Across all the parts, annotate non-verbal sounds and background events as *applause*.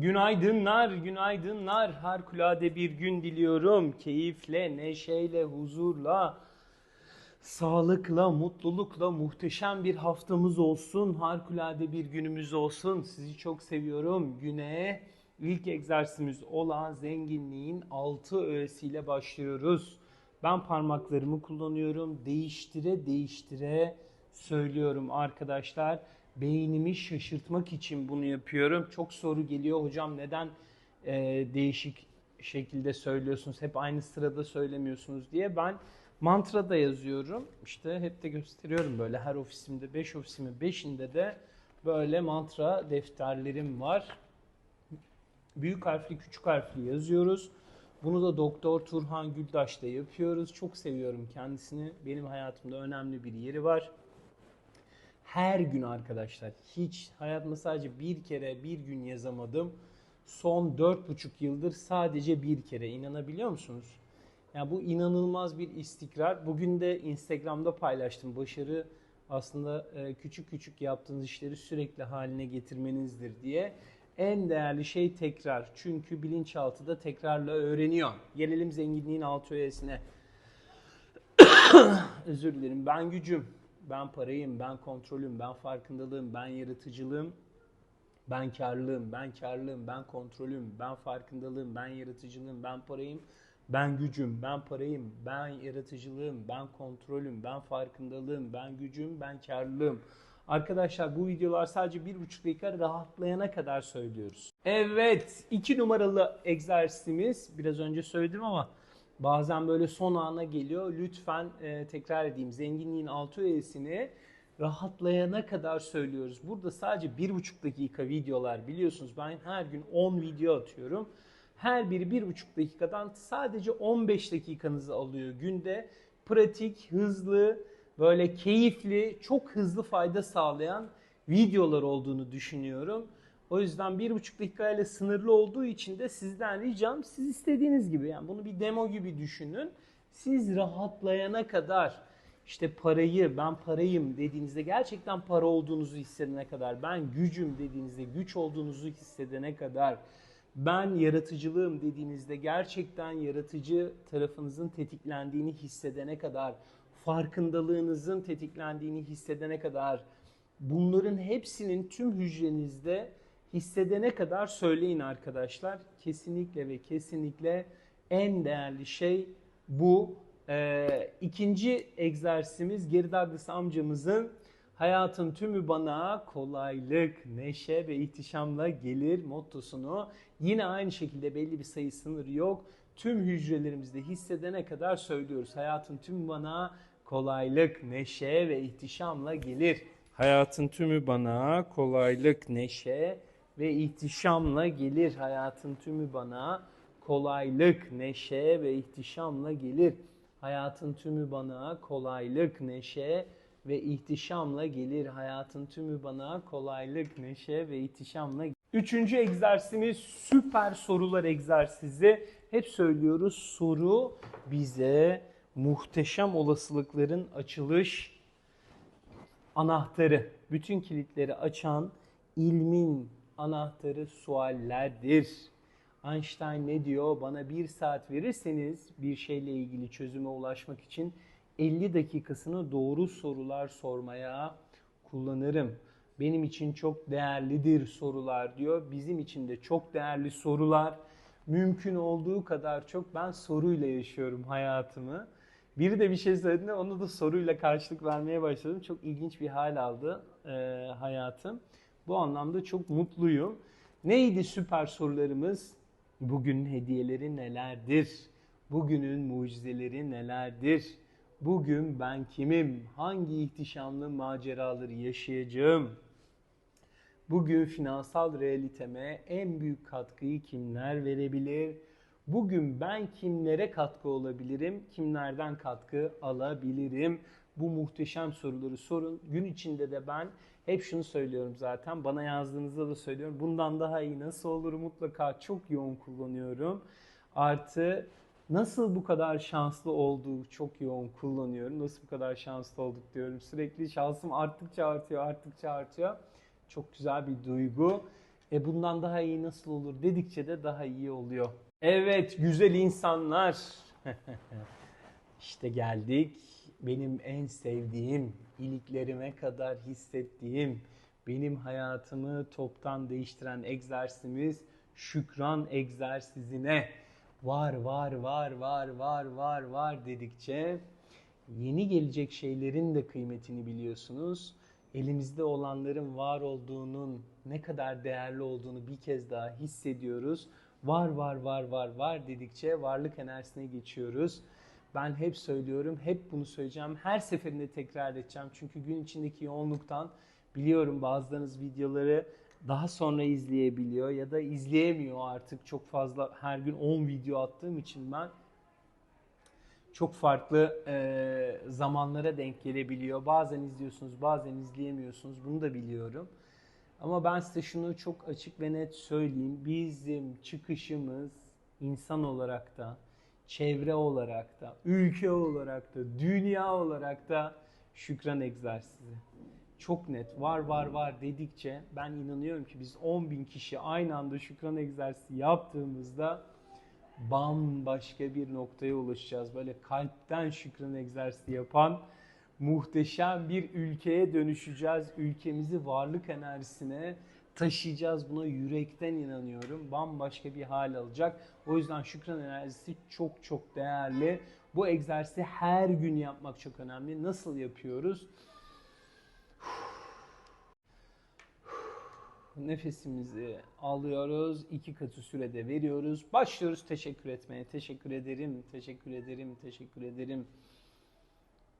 Günaydınlar, günaydınlar. Harikulade bir gün diliyorum. Keyifle, neşeyle, huzurla, sağlıkla, mutlulukla muhteşem bir haftamız olsun. Harikulade bir günümüz olsun. Sizi çok seviyorum. Güne ilk egzersizimiz olan zenginliğin altı öğesiyle başlıyoruz. Ben parmaklarımı kullanıyorum. Değiştire değiştire söylüyorum arkadaşlar. Beynimi şaşırtmak için bunu yapıyorum. Çok soru geliyor hocam neden e, değişik şekilde söylüyorsunuz? Hep aynı sırada söylemiyorsunuz diye. Ben mantra da yazıyorum. İşte hep de gösteriyorum böyle her ofisimde, 5 ofisimin 5'inde de böyle mantra defterlerim var. Büyük harfli, küçük harfli yazıyoruz. Bunu da Doktor Turhan Güldaş'ta yapıyoruz. Çok seviyorum kendisini. Benim hayatımda önemli bir yeri var. Her gün arkadaşlar hiç hayatımda sadece bir kere bir gün yazamadım. Son dört buçuk yıldır sadece bir kere inanabiliyor musunuz? Yani bu inanılmaz bir istikrar. Bugün de Instagram'da paylaştım. Başarı aslında e, küçük küçük yaptığınız işleri sürekli haline getirmenizdir diye. En değerli şey tekrar. Çünkü bilinçaltı da tekrarla öğreniyor. Gelelim zenginliğin altı öğesine. *coughs* Özür dilerim. Ben gücüm, ben parayım, ben kontrolüm, ben farkındalığım, ben yaratıcılığım, ben karlılığım, ben karlılığım, ben kontrolüm, ben farkındalığım, ben yaratıcılığım, ben parayım, ben gücüm, ben parayım, ben yaratıcılığım, ben kontrolüm, ben farkındalığım, ben gücüm, ben karlılığım. Arkadaşlar bu videolar sadece bir buçuk dakika rahatlayana kadar söylüyoruz. Evet iki numaralı egzersizimiz biraz önce söyledim ama bazen böyle son ana geliyor. Lütfen e, tekrar edeyim zenginliğin altı öğesini rahatlayana kadar söylüyoruz. Burada sadece bir buçuk dakika videolar biliyorsunuz ben her gün 10 video atıyorum. Her biri bir buçuk dakikadan sadece 15 dakikanızı alıyor günde. Pratik, hızlı, böyle keyifli, çok hızlı fayda sağlayan videolar olduğunu düşünüyorum. O yüzden bir buçuk dakikayla sınırlı olduğu için de sizden ricam siz istediğiniz gibi yani bunu bir demo gibi düşünün. Siz rahatlayana kadar işte parayı ben parayım dediğinizde gerçekten para olduğunuzu hissedene kadar ben gücüm dediğinizde güç olduğunuzu hissedene kadar ben yaratıcılığım dediğinizde gerçekten yaratıcı tarafınızın tetiklendiğini hissedene kadar farkındalığınızın tetiklendiğini hissedene kadar bunların hepsinin tüm hücrenizde hissedene kadar söyleyin arkadaşlar. Kesinlikle ve kesinlikle en değerli şey bu. Ee, ikinci egzersizimiz Geri Douglas amcamızın hayatın tümü bana kolaylık, neşe ve ihtişamla gelir mottosunu yine aynı şekilde belli bir sayı sınırı yok. Tüm hücrelerimizde hissedene kadar söylüyoruz. Hayatın tümü bana kolaylık, neşe ve ihtişamla gelir. Hayatın tümü bana kolaylık, neşe ve ihtişamla gelir. Hayatın tümü bana kolaylık, neşe ve ihtişamla gelir. Hayatın tümü bana kolaylık, neşe ve ihtişamla gelir. Hayatın tümü bana kolaylık, neşe ve ihtişamla gelir. Üçüncü egzersizimiz süper sorular egzersizi. Hep söylüyoruz soru bize muhteşem olasılıkların açılış anahtarı. Bütün kilitleri açan ilmin anahtarı suallerdir. Einstein ne diyor? Bana bir saat verirseniz bir şeyle ilgili çözüme ulaşmak için 50 dakikasını doğru sorular sormaya kullanırım. Benim için çok değerlidir sorular diyor. Bizim için de çok değerli sorular. Mümkün olduğu kadar çok ben soruyla yaşıyorum hayatımı. Biri de bir şey söylediğinde onu da soruyla karşılık vermeye başladım. Çok ilginç bir hal aldı e, hayatım. Bu anlamda çok mutluyum. Neydi süper sorularımız? Bugünün hediyeleri nelerdir? Bugünün mucizeleri nelerdir? Bugün ben kimim? Hangi ihtişamlı maceraları yaşayacağım? Bugün finansal realiteme en büyük katkıyı kimler verebilir? Bugün ben kimlere katkı olabilirim? Kimlerden katkı alabilirim? Bu muhteşem soruları sorun. Gün içinde de ben hep şunu söylüyorum zaten. Bana yazdığınızda da söylüyorum. Bundan daha iyi nasıl olur mutlaka çok yoğun kullanıyorum. Artı nasıl bu kadar şanslı olduğu çok yoğun kullanıyorum. Nasıl bu kadar şanslı olduk diyorum. Sürekli şansım arttıkça artıyor, arttıkça artıyor. Çok güzel bir duygu. E bundan daha iyi nasıl olur dedikçe de daha iyi oluyor. Evet güzel insanlar. *laughs* işte geldik. Benim en sevdiğim, iliklerime kadar hissettiğim, benim hayatımı toptan değiştiren egzersizimiz şükran egzersizine. Var var var var var var var dedikçe yeni gelecek şeylerin de kıymetini biliyorsunuz. Elimizde olanların var olduğunun ne kadar değerli olduğunu bir kez daha hissediyoruz. Var var var var var dedikçe varlık enerjisine geçiyoruz. Ben hep söylüyorum, hep bunu söyleyeceğim. Her seferinde tekrar edeceğim. Çünkü gün içindeki yoğunluktan biliyorum bazılarınız videoları daha sonra izleyebiliyor ya da izleyemiyor artık. Çok fazla her gün 10 video attığım için ben çok farklı e, zamanlara denk gelebiliyor. Bazen izliyorsunuz, bazen izleyemiyorsunuz. Bunu da biliyorum. Ama ben size şunu çok açık ve net söyleyeyim. Bizim çıkışımız insan olarak da, çevre olarak da, ülke olarak da, dünya olarak da şükran egzersizi. Çok net var var var dedikçe ben inanıyorum ki biz 10 bin kişi aynı anda şükran egzersizi yaptığımızda bambaşka bir noktaya ulaşacağız. Böyle kalpten şükran egzersizi yapan muhteşem bir ülkeye dönüşeceğiz. Ülkemizi varlık enerjisine taşıyacağız. Buna yürekten inanıyorum. Bambaşka bir hal alacak. O yüzden şükran enerjisi çok çok değerli. Bu egzersizi her gün yapmak çok önemli. Nasıl yapıyoruz? Nefesimizi alıyoruz. iki katı sürede veriyoruz. Başlıyoruz teşekkür etmeye. Teşekkür ederim, teşekkür ederim, teşekkür ederim.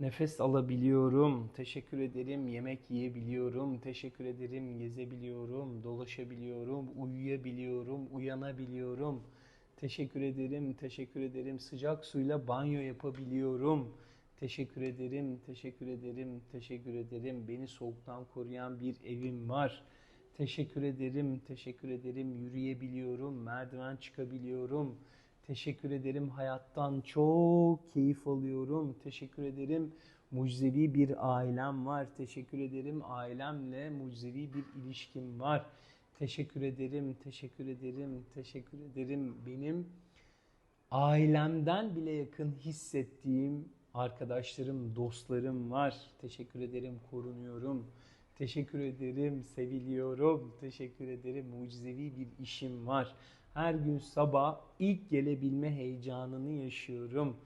Nefes alabiliyorum. Teşekkür ederim. Yemek yiyebiliyorum. Teşekkür ederim. Gezebiliyorum. Dolaşabiliyorum. Uyuyabiliyorum. Uyanabiliyorum. Teşekkür ederim. Teşekkür ederim. Sıcak suyla banyo yapabiliyorum. Teşekkür ederim. Teşekkür ederim. Teşekkür ederim. Beni soğuktan koruyan bir evim var. Teşekkür ederim. Teşekkür ederim. Yürüyebiliyorum. Merdiven çıkabiliyorum. Teşekkür ederim. Hayattan çok keyif alıyorum. Teşekkür ederim. Mucizevi bir ailem var. Teşekkür ederim. Ailemle mucizevi bir ilişkim var. Teşekkür ederim. Teşekkür ederim. Teşekkür ederim. Benim ailemden bile yakın hissettiğim arkadaşlarım, dostlarım var. Teşekkür ederim. Korunuyorum. Teşekkür ederim. Seviliyorum. Teşekkür ederim. Mucizevi bir işim var. Her gün sabah ilk gelebilme heyecanını yaşıyorum.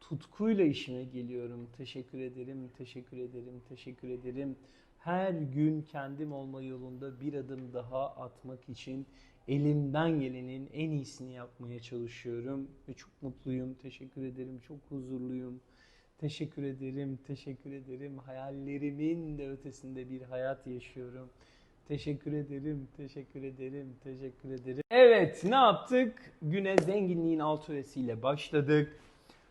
Tutkuyla işime geliyorum. Teşekkür ederim, teşekkür ederim, teşekkür ederim. Her gün kendim olma yolunda bir adım daha atmak için elimden gelenin en iyisini yapmaya çalışıyorum ve çok mutluyum. Teşekkür ederim, çok huzurluyum. Teşekkür ederim, teşekkür ederim. Hayallerimin de ötesinde bir hayat yaşıyorum. Teşekkür ederim, teşekkür ederim, teşekkür ederim. Evet, ne yaptık? Güne zenginliğin alt öğesiyle başladık.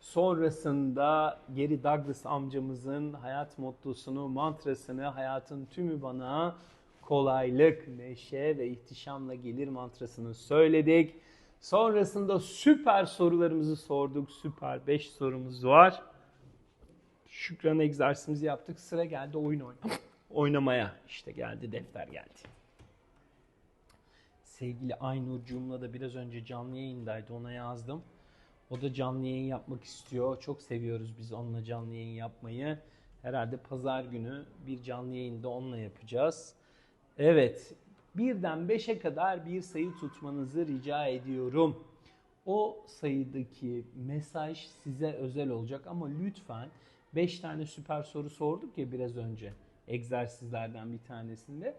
Sonrasında Gary Douglas amcamızın hayat mottosunu, mantrasını, hayatın tümü bana kolaylık, neşe ve ihtişamla gelir mantrasını söyledik. Sonrasında süper sorularımızı sorduk. Süper 5 sorumuz var. Şükran egzersizimizi yaptık. Sıra geldi oyun oynamaya oynamaya işte geldi defter geldi. Sevgili Aynur'cumla da biraz önce canlı yayındaydı ona yazdım. O da canlı yayın yapmak istiyor. Çok seviyoruz biz onunla canlı yayın yapmayı. Herhalde pazar günü bir canlı yayında onunla yapacağız. Evet birden beşe kadar bir sayı tutmanızı rica ediyorum. O sayıdaki mesaj size özel olacak ama lütfen 5 tane süper soru sorduk ya biraz önce egzersizlerden bir tanesinde.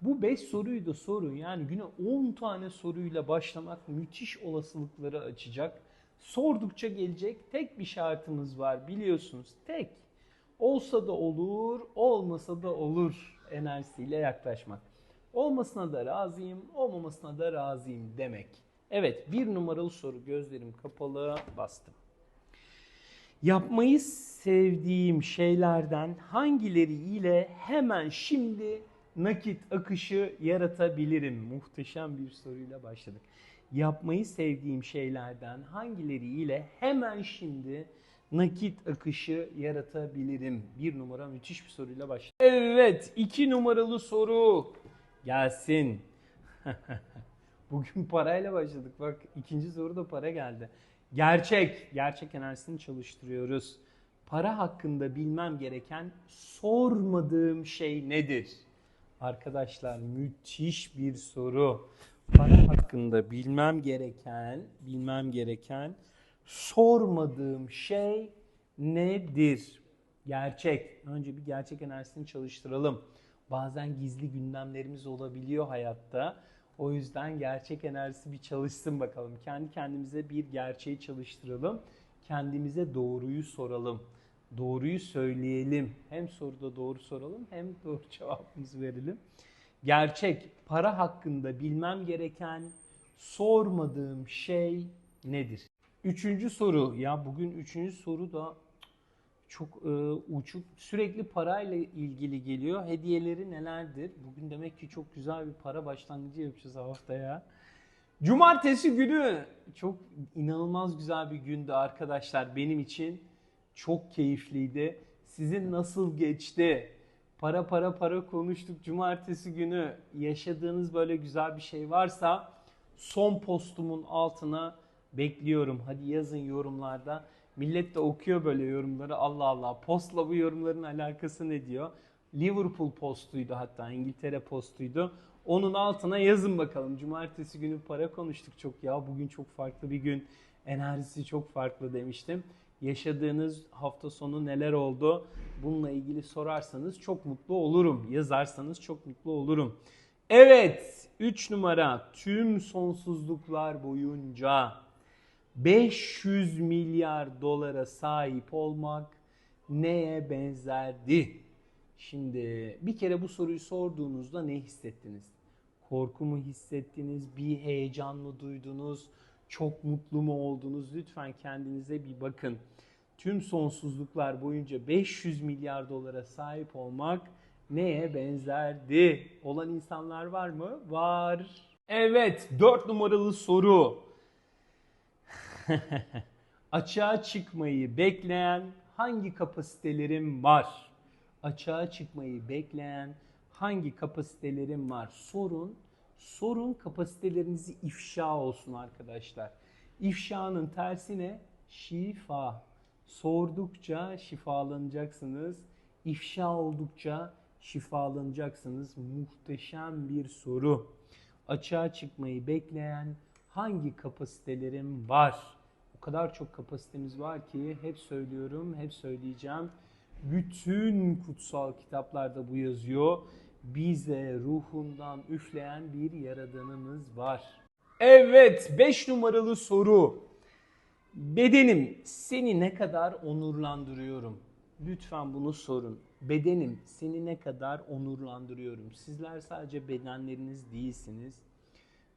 Bu 5 soruyu da sorun. Yani güne 10 tane soruyla başlamak müthiş olasılıkları açacak. Sordukça gelecek. Tek bir şartımız var biliyorsunuz. Tek. Olsa da olur, olmasa da olur enerjisiyle yaklaşmak. Olmasına da razıyım, olmamasına da razıyım demek. Evet, bir numaralı soru gözlerim kapalı bastım. Yapmayı sevdiğim şeylerden hangileri ile hemen şimdi nakit akışı yaratabilirim? Muhteşem bir soruyla başladık. Yapmayı sevdiğim şeylerden hangileri ile hemen şimdi nakit akışı yaratabilirim? Bir numara müthiş bir soruyla başladık. Evet, iki numaralı soru gelsin. *laughs* Bugün parayla başladık. Bak ikinci soruda para geldi. Gerçek. Gerçek enerjisini çalıştırıyoruz. Para hakkında bilmem gereken sormadığım şey nedir? Arkadaşlar müthiş bir soru. Para hakkında bilmem gereken, bilmem gereken sormadığım şey nedir? Gerçek. Önce bir gerçek enerjisini çalıştıralım. Bazen gizli gündemlerimiz olabiliyor hayatta. O yüzden gerçek enerjisi bir çalışsın bakalım. Kendi kendimize bir gerçeği çalıştıralım. Kendimize doğruyu soralım. Doğruyu söyleyelim. Hem soruda doğru soralım hem doğru *laughs* cevabımızı verelim. Gerçek para hakkında bilmem gereken sormadığım şey nedir? Üçüncü soru. Ya bugün üçüncü soru da çok e, uçuk. Sürekli parayla ilgili geliyor. Hediyeleri nelerdir? Bugün demek ki çok güzel bir para başlangıcı yapacağız haftaya. Cumartesi günü çok inanılmaz güzel bir gündü arkadaşlar benim için. Çok keyifliydi. Sizin nasıl geçti? Para para para konuştuk cumartesi günü. Yaşadığınız böyle güzel bir şey varsa son postumun altına bekliyorum. Hadi yazın yorumlarda. Millet de okuyor böyle yorumları. Allah Allah postla bu yorumların alakası ne diyor? Liverpool postuydu hatta İngiltere postuydu. Onun altına yazın bakalım. Cumartesi günü para konuştuk çok ya. Bugün çok farklı bir gün. Enerjisi çok farklı demiştim. Yaşadığınız hafta sonu neler oldu? Bununla ilgili sorarsanız çok mutlu olurum. Yazarsanız çok mutlu olurum. Evet, 3 numara tüm sonsuzluklar boyunca 500 milyar dolara sahip olmak neye benzerdi? Şimdi bir kere bu soruyu sorduğunuzda ne hissettiniz? Korku mu hissettiniz? Bir heyecan mı duydunuz? Çok mutlu mu oldunuz? Lütfen kendinize bir bakın. Tüm sonsuzluklar boyunca 500 milyar dolara sahip olmak neye benzerdi? Olan insanlar var mı? Var. Evet, 4 numaralı soru. *laughs* Açığa çıkmayı bekleyen hangi kapasitelerim var? Açığa çıkmayı bekleyen hangi kapasitelerim var? Sorun, sorun kapasitelerinizi ifşa olsun arkadaşlar. İfşanın tersine şifa. Sordukça şifalanacaksınız. İfşa oldukça şifalanacaksınız. Muhteşem bir soru. Açığa çıkmayı bekleyen hangi kapasitelerim var? O kadar çok kapasitemiz var ki hep söylüyorum, hep söyleyeceğim. Bütün kutsal kitaplarda bu yazıyor. Bize ruhundan üfleyen bir yaradanımız var. Evet, 5 numaralı soru. Bedenim seni ne kadar onurlandırıyorum? Lütfen bunu sorun. Bedenim seni ne kadar onurlandırıyorum? Sizler sadece bedenleriniz değilsiniz.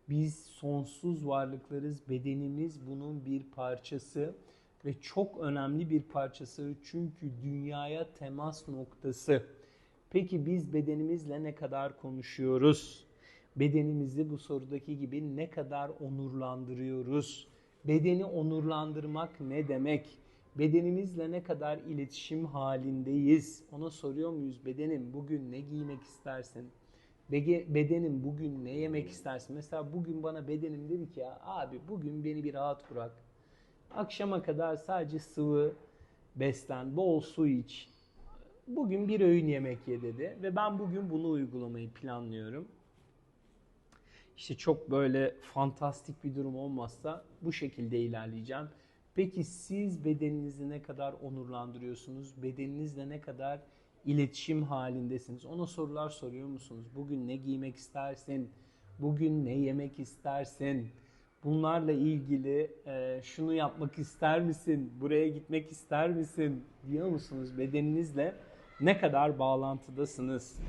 Biz sonsuz varlıklarız. Bedenimiz bunun bir parçası ve çok önemli bir parçası çünkü dünyaya temas noktası. Peki biz bedenimizle ne kadar konuşuyoruz? Bedenimizi bu sorudaki gibi ne kadar onurlandırıyoruz? Bedeni onurlandırmak ne demek? Bedenimizle ne kadar iletişim halindeyiz? Ona soruyor muyuz? Bedenim bugün ne giymek istersin? Bedenim bugün ne yemek istersin? Mesela bugün bana bedenim dedi ki ya abi bugün beni bir rahat bırak. Akşama kadar sadece sıvı beslen, bol su iç. Bugün bir öğün yemek ye dedi ve ben bugün bunu uygulamayı planlıyorum. İşte çok böyle fantastik bir durum olmazsa bu şekilde ilerleyeceğim. Peki siz bedeninizi ne kadar onurlandırıyorsunuz? Bedeninizle ne kadar iletişim halindesiniz? Ona sorular soruyor musunuz? Bugün ne giymek istersin? Bugün ne yemek istersin? Bunlarla ilgili e, şunu yapmak ister misin? Buraya gitmek ister misin? Diyor musunuz? Bedeninizle ne kadar bağlantıdasınız?